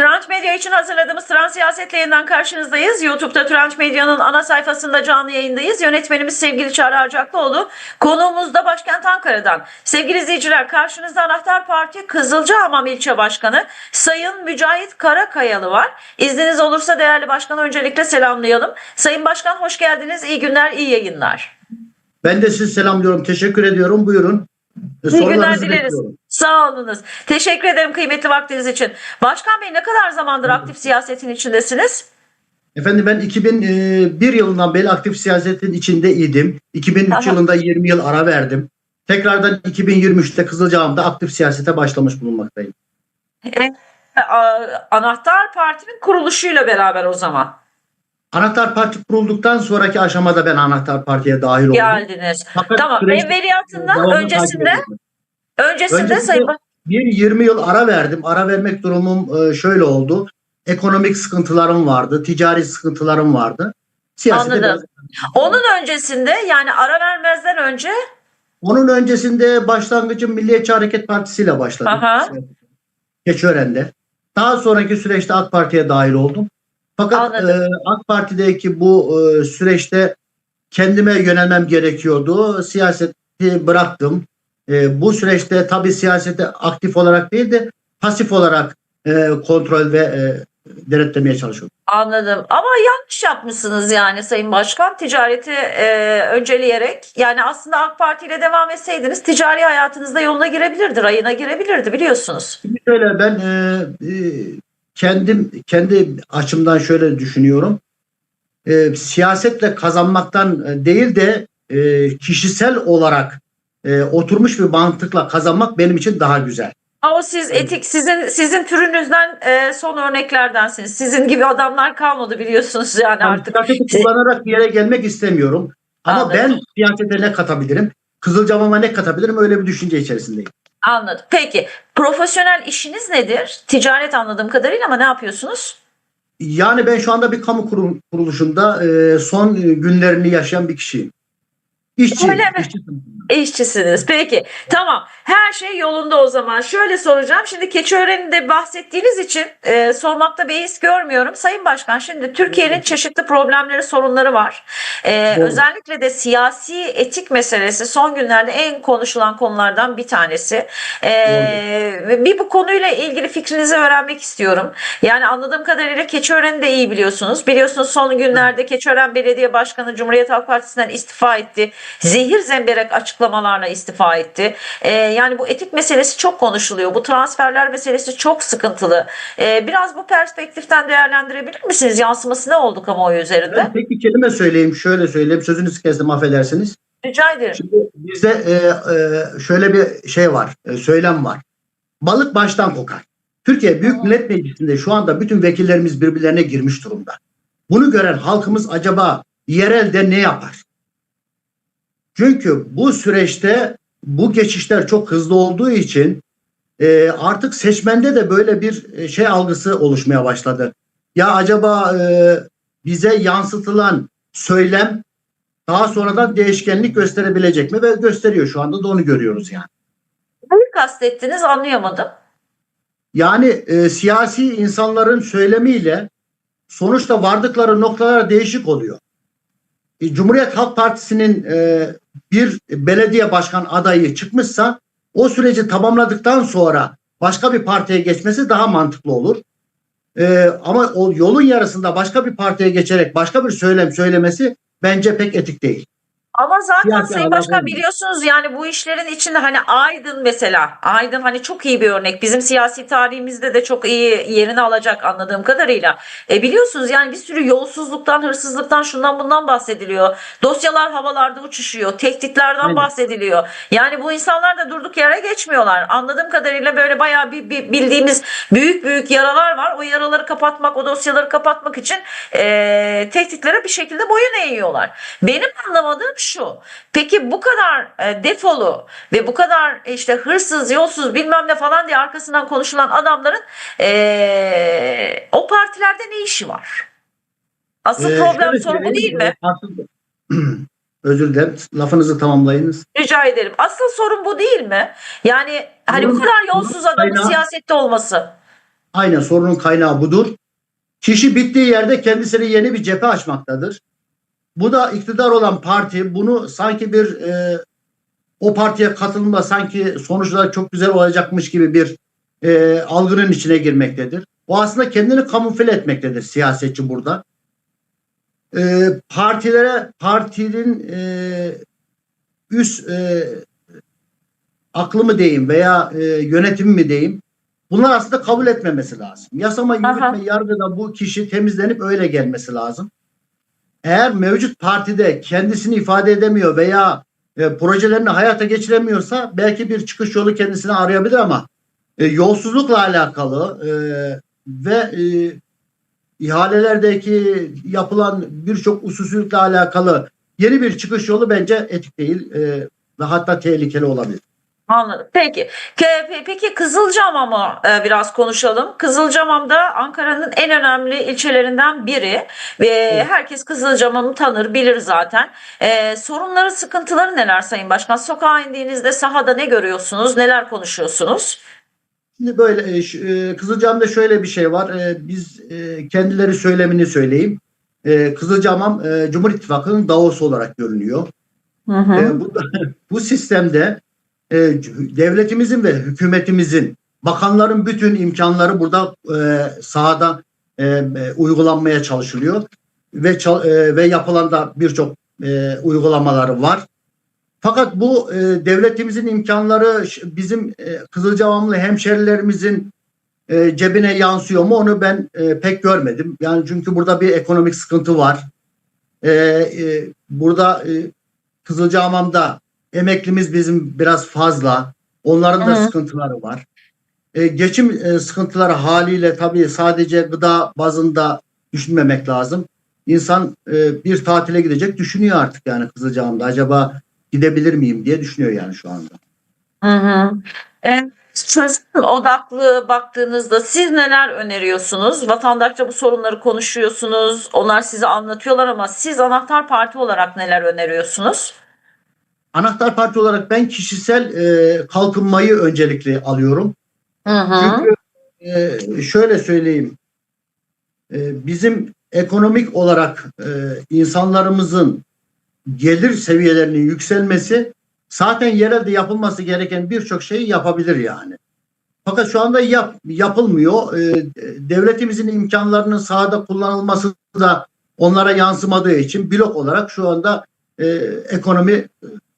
Trend Medya için hazırladığımız Trend Siyaset'le yeniden karşınızdayız. YouTube'da Trend Medya'nın ana sayfasında canlı yayındayız. Yönetmenimiz sevgili Çağrı Arcaklıoğlu. Konuğumuz da başkent Ankara'dan. Sevgili izleyiciler karşınızda Anahtar Parti Kızılcahamam İlçe Başkanı Sayın Mücahit Karakayalı var. İzniniz olursa değerli başkanı öncelikle selamlayalım. Sayın Başkan hoş geldiniz. İyi günler, iyi yayınlar. Ben de sizi selamlıyorum. Teşekkür ediyorum. Buyurun. İyi günler dileriz. bekliyorum. Sağ olunuz. Teşekkür ederim kıymetli vaktiniz için. Başkan Bey ne kadar zamandır aktif siyasetin içindesiniz? Efendim ben 2001 yılından beri aktif siyasetin içindeydim. 2003 Aha. yılında 20 yıl ara verdim. Tekrardan 2023'te Kızılcahamam'da aktif siyasete başlamış bulunmaktayım. E, a- Anahtar Parti'nin kuruluşuyla beraber o zaman Anahtar Parti kurulduktan sonraki aşamada ben Anahtar Parti'ye dahil oldum. geldiniz. Fakat Tamam. süreç Evveliyatında, devamını takip öncesinde. Öncesinde Öncesinde- Sayın Baş- Bir 20 yıl ara verdim. Ara vermek durumum e, şöyle oldu. Ekonomik sıkıntılarım vardı. Ticari sıkıntılarım vardı. Siyasete Anladım. biraz- Onun öncesinde yani ara vermezden önce Onun öncesinde başlangıcım Milliyetçi Hareket Partisi ile başladım. Aha. Keçiören'de. Daha sonraki süreçte AK Parti'ye dahil oldum. Fakat Anladım. e, AK Parti'deki bu e, süreçte kendime yönelmem gerekiyordu. Siyaseti bıraktım. E, bu süreçte tabii siyasete aktif olarak değil de pasif olarak e, kontrol ve e, denetlemeye çalışıyorum. anladım. Ama yanlış yapmışsınız yani Sayın Başkan ticareti e, önceleyerek. Yani aslında AK Parti ile devam etseydiniz ticari hayatınızda yoluna girebilirdi, rayına girebilirdi biliyorsunuz. Şimdi şöyle ben e, e, kendim kendi açımdan şöyle düşünüyorum. E, siyasetle kazanmaktan e, değil de e, kişisel olarak e, oturmuş bir mantıkla kazanmak benim için daha güzel. Ama siz etik sizin sizin türünüzden e, son örneklerdensiniz. Sizin gibi adamlar kalmadı biliyorsunuz yani artık. siyaseti kullanarak bir yere gelmek istemiyorum. Ama Anladım. ben siyasete ne katabilirim? Kızılcamama ne katabilirim? Öyle bir düşünce içerisindeyim. Anladım. Peki profesyonel işiniz nedir? Ticaret anladığım kadarıyla ama ne yapıyorsunuz? Yani ben şu anda bir kamu kurum- kuruluşunda e, son günlerini yaşayan bir kişiyim. İşçi. Öyle mi? işçi sınıfında. İşçisiniz. Peki. Tamam. Her şey yolunda o zaman. Şöyle soracağım. Şimdi Keçiören'de bahsettiğiniz için e, sormakta bir his görmüyorum. Sayın Başkan şimdi Türkiye'nin çeşitli problemleri, sorunları var. E, özellikle de siyasi etik meselesi son günlerde en konuşulan konulardan bir tanesi. E, bir bu konuyla ilgili fikrinizi öğrenmek istiyorum. Yani anladığım kadarıyla Keçiören'i de iyi biliyorsunuz. Biliyorsunuz son günlerde Keçiören Belediye Başkanı Cumhuriyet Halk Partisi'nden istifa etti. Zehir zemberek açıklamalarla istifa etti. Ee, yani bu etik meselesi çok konuşuluyor. Bu transferler meselesi çok sıkıntılı. Ee, biraz bu perspektiften değerlendirebilir misiniz? Yansıması ne oldu kamuoyu üzerinde? Ben tek bir kelime söyleyeyim, şöyle söyleyeyim. Sözünüzü kestim affedersiniz. Rica ederim. Şimdi bizde e, e, şöyle bir şey var, e, söylem var. Balık baştan kokar. Türkiye Büyük Millet Meclisi'nde şu anda bütün vekillerimiz birbirlerine girmiş durumda. Bunu gören halkımız acaba yerelde ne yapar? Çünkü bu süreçte bu geçişler çok hızlı olduğu için e, artık seçmende de böyle bir e, şey algısı oluşmaya başladı. Ya acaba e, bize yansıtılan söylem daha sonradan değişkenlik gösterebilecek mi? Ve gösteriyor şu anda da onu görüyoruz yani. Neyi kastettiniz anlayamadım. Yani e, siyasi insanların söylemiyle sonuçta vardıkları noktalar değişik oluyor. E, Cumhuriyet Halk Partisi'nin e, bir belediye başkan adayı çıkmışsa o süreci tamamladıktan sonra başka bir partiye geçmesi daha mantıklı olur. E, ama o yolun yarısında başka bir partiye geçerek başka bir söylem söylemesi bence pek etik değil. Ama zaten Siyasi Sayın Başkan biliyorsunuz yani bu işlerin içinde hani Aydın mesela Aydın hani çok iyi bir örnek. Bizim siyasi tarihimizde de çok iyi yerini alacak anladığım kadarıyla. E biliyorsunuz yani bir sürü yolsuzluktan, hırsızlıktan, şundan bundan bahsediliyor. Dosyalar havalarda uçuşuyor. Tehditlerden Aynen. bahsediliyor. Yani bu insanlar da durduk yere geçmiyorlar. Anladığım kadarıyla böyle bayağı bir, bir bildiğimiz büyük büyük yaralar var. O yaraları kapatmak, o dosyaları kapatmak için e, tehditlere bir şekilde boyun eğiyorlar. Benim anlamadığım şu. Peki bu kadar e, defolu ve bu kadar işte hırsız, yolsuz bilmem ne falan diye arkasından konuşulan adamların e, o partilerde ne işi var? Asıl E, problem sorun bu değil mi? e, Özür dilerim. Lafınızı tamamlayınız. Rica ederim. Asıl sorun bu değil mi? Yani hani bu kadar yolsuz adamın kaynağı- siyasette olması. Aynen sorunun kaynağı budur. Kişi bittiği yerde kendisine yeni bir cephe açmaktadır. Bu da iktidar olan parti bunu sanki bir e, o partiye katılma sanki sonuçlar çok güzel olacakmış gibi bir e, algının içine girmektedir. O aslında kendini kamufle etmektedir siyasetçi burada. E, partilere partinin e, üst e, aklı mı diyeyim veya e, yönetimi mi diyeyim bunlar aslında kabul etmemesi lazım. Yasama, Aha. yürütme, yargıda bu kişi temizlenip öyle gelmesi lazım. Eğer mevcut partide kendisini ifade edemiyor veya e, projelerini hayata geçiremiyorsa belki bir çıkış yolu kendisine arayabilir ama e, yolsuzlukla alakalı e, ve e, ihalelerdeki yapılan birçok usulsüzlükle alakalı yeni bir çıkış yolu bence etik değil e, ve hatta tehlikeli olabilir. Anladım. Peki. Ke- Peki Kızılcamam'ı e, biraz konuşalım. Kızılcamam da Ankara'nın en önemli ilçelerinden biri ve herkes Kızılcamam'ı tanır, bilir zaten. E, sorunları, sıkıntıları neler Sayın Başkan? Sokağa indiğinizde sahada ne görüyorsunuz? Neler konuşuyorsunuz? Şimdi böyle e, e, Kızılcahamam'da şöyle bir şey var. E, biz e, kendileri söylemini söyleyeyim. E, Kızılcahamam e, Cumhur İttifakı'nın Davos olarak görünüyor. Hı hı. E, bu, bu sistemde e, devletimizin ve hükümetimizin bakanların bütün imkanları burada e, sahada e, e, uygulanmaya çalışılıyor ve ve yapılan da birçok e, uygulamaları var. Fakat bu devletimizin imkanları bizim e, hemşerilerimizin cebine yansıyor mu onu ben pek görmedim. Yani çünkü burada bir ekonomik sıkıntı var. Burada e, Kızılcahamam'da emeklimiz bizim biraz fazla. Onların da Hı sıkıntıları var. E, geçim e, sıkıntıları haliyle tabii sadece gıda bazında düşünmemek lazım. İnsan e, bir tatile gidecek düşünüyor artık yani Kızılcahamam'da. Acaba gidebilir miyim diye düşünüyor yani şu anda. Hı hı. E, çözüm odaklı baktığınızda siz neler öneriyorsunuz? Vatandaşla bu sorunları konuşuyorsunuz. Onlar size anlatıyorlar ama siz anahtar parti olarak neler öneriyorsunuz? Anahtar parti olarak ben kişisel e, kalkınmayı öncelikli alıyorum. Hı hı. Çünkü e, şöyle söyleyeyim. E, bizim ekonomik olarak e, insanlarımızın gelir seviyelerinin yükselmesi zaten yerelde yapılması gereken birçok şeyi yapabilir yani. Fakat şu anda yap, yapılmıyor. E, devletimizin imkanlarının sahada kullanılması da onlara yansımadığı için blok olarak şu anda e, ekonomi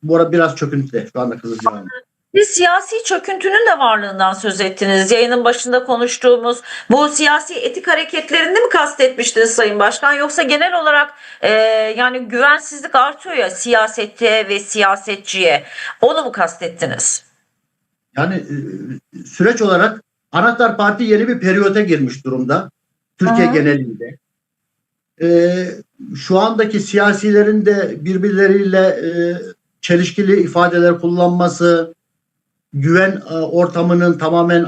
bu arada biraz çöküntüde şu anda Kızılcahamam. Siz siyasi çöküntünün de varlığından söz ettiniz. Yayının başında konuştuğumuz bu siyasi etik hareketlerini mi kastetmiştiniz Sayın Başkan? Yoksa genel olarak e, yani güvensizlik artıyor ya siyasete ve siyasetçiye. Onu mu kastettiniz? Yani e, süreç olarak Anahtar Parti yeni bir periyota girmiş durumda. Türkiye Hı. genelinde. E, şu andaki siyasilerin de birbirleriyle e, çelişkili ifadeler kullanması, güven e, ortamının tamamen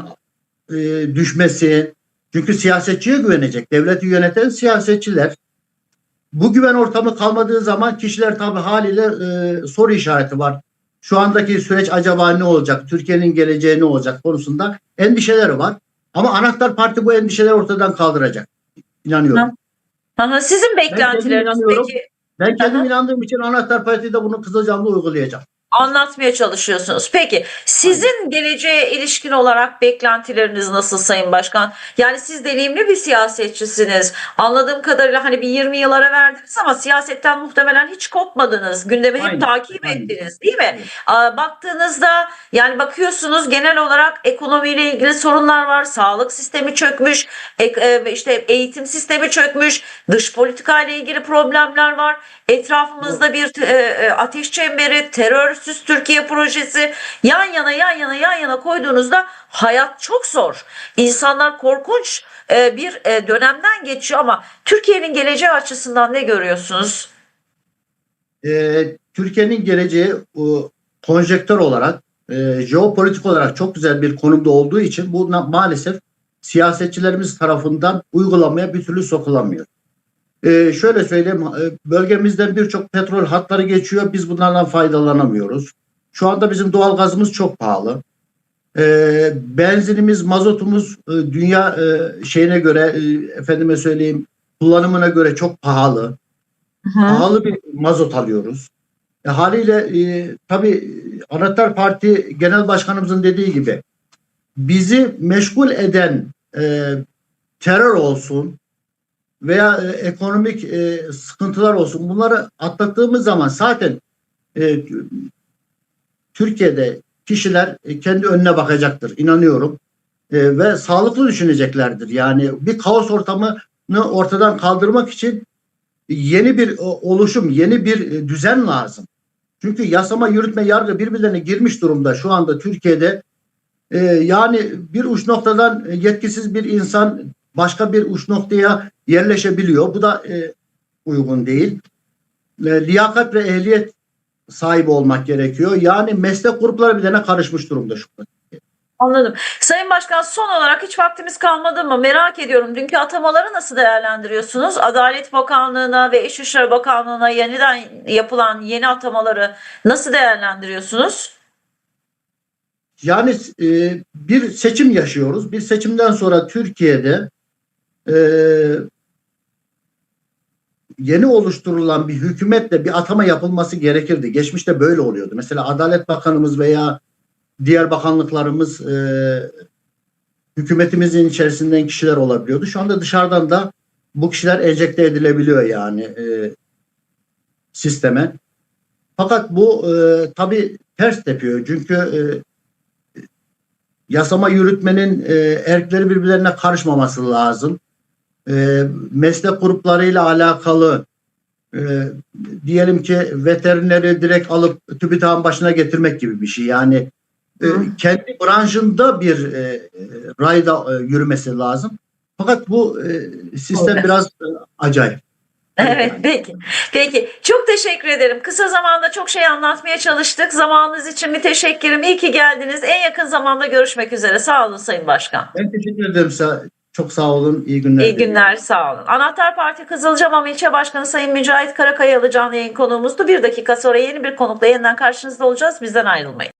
e, düşmesi. Çünkü siyasetçiye güvenecek. Devleti yöneten siyasetçiler. Bu güven ortamı kalmadığı zaman kişiler tabii haliyle e, soru işareti var şu andaki süreç acaba ne olacak? Türkiye'nin geleceği ne olacak konusunda endişeleri var. Ama Anahtar Parti bu endişeleri ortadan kaldıracak. İnanıyorum. Hı hı. Sizin beklentileriniz peki Ben kendim Aha. inandığım için Anahtar Parti'de bunu Kızılcahamam'da uygulayacağım. Anlatmaya çalışıyorsunuz. Peki sizin geleceğe ilişkin olarak beklentileriniz nasıl Sayın Başkan? Yani siz deneyimli bir siyasetçisiniz. Anladığım kadarıyla hani bir 20 yıl ara verdiniz ama siyasetten muhtemelen hiç kopmadınız. Gündemi hep Aynen, takip aynen. ettiniz değil mi? Aa, Baktığınızda yani bakıyorsunuz genel olarak ekonomiyle ilgili sorunlar var. Sağlık sistemi çökmüş, e, işte eğitim sistemi çökmüş, dış politika ile ilgili problemler var. Etrafımızda bir e, e, ateş çemberi, terörsüz Türkiye projesi yan yana yan yana yan yana koyduğunuzda hayat çok zor. İnsanlar korkunç e, bir e, dönemden geçiyor ama Türkiye'nin geleceği açısından ne görüyorsunuz? Ee, Türkiye'nin geleceği o, konjektör olarak, e, jeopolitik olarak çok güzel bir konumda olduğu için bu maalesef siyasetçilerimiz tarafından uygulamaya bir türlü sokulamıyor. Ee, şöyle söyleyeyim, e, bölgemizden birçok petrol hatları geçiyor, biz bunlardan faydalanamıyoruz. Şu anda bizim doğal gazımız çok pahalı. e, benzinimiz, mazotumuz e, dünya e, şeyine göre e, efendime söyleyeyim kullanımına göre çok pahalı. Hı. Pahalı bir mazot alıyoruz. E, haliyle e, tabii Anahtar Parti Genel Başkanımızın dediği gibi bizi meşgul eden e, terör olsun veya e, ekonomik e, sıkıntılar olsun bunları atlattığımız zaman zaten e, Türkiye'de kişiler e, kendi önüne bakacaktır inanıyorum E, ve sağlıklı düşüneceklerdir. Yani bir kaos ortamını ortadan kaldırmak için yeni bir o, oluşum, yeni bir e, düzen lazım. Çünkü yasama, yürütme, yargı birbirlerine girmiş durumda şu anda Türkiye'de. E, yani bir uç noktadan e, yetkisiz bir insan başka bir uç noktaya yerleşebiliyor. Bu da e, uygun değil. E, liyakat ve ehliyet sahibi olmak gerekiyor. Yani meslek grupları birbirine karışmış durumda şu anda. Anladım. Sayın Başkan son olarak hiç vaktimiz kalmadı ama merak ediyorum. Dünkü atamaları nasıl değerlendiriyorsunuz? Adalet Bakanlığı'na ve İçişleri Bakanlığı'na yeniden yapılan yeni atamaları nasıl değerlendiriyorsunuz? Yani e, bir seçim yaşıyoruz. Bir seçimden sonra Türkiye'de e, yeni oluşturulan bir hükümetle bir atama yapılması gerekirdi. Geçmişte böyle oluyordu. Mesela Adalet Bakanımız veya diğer bakanlıklarımız e, hükümetimizin içerisinden kişiler olabiliyordu. Şu anda dışarıdan da bu kişiler enjekte edilebiliyor yani e, sisteme. Fakat bu e, tabii ters tepiyor. Çünkü e, yasama yürütmenin e, erkleri birbirlerine karışmaması lazım. E, meslek gruplarıyla alakalı e, diyelim ki veterineri direkt alıp TÜBİTAK'ın başına getirmek gibi bir şey. Yani e, kendi branşında bir e, rayda e, yürümesi lazım. Fakat bu e, sistem Evet. biraz e, acayip. Evet peki. Peki. Çok teşekkür ederim. Kısa zamanda çok şey anlatmaya çalıştık. Zamanınız için bir teşekkürüm. İyi ki geldiniz. En yakın zamanda görüşmek üzere. Sağ olun Sayın Başkan. Ben teşekkür ederim. Çok sağ olun. İyi günler. İyi diliyorum. günler, sağ olun. Anahtar Parti Kızılcamam İlçe Başkanı Sayın Mücahit Karakayalı canlı yayın konuğumuzdu. Bir dakika sonra yeni bir konukla yeniden karşınızda olacağız. Bizden ayrılmayın.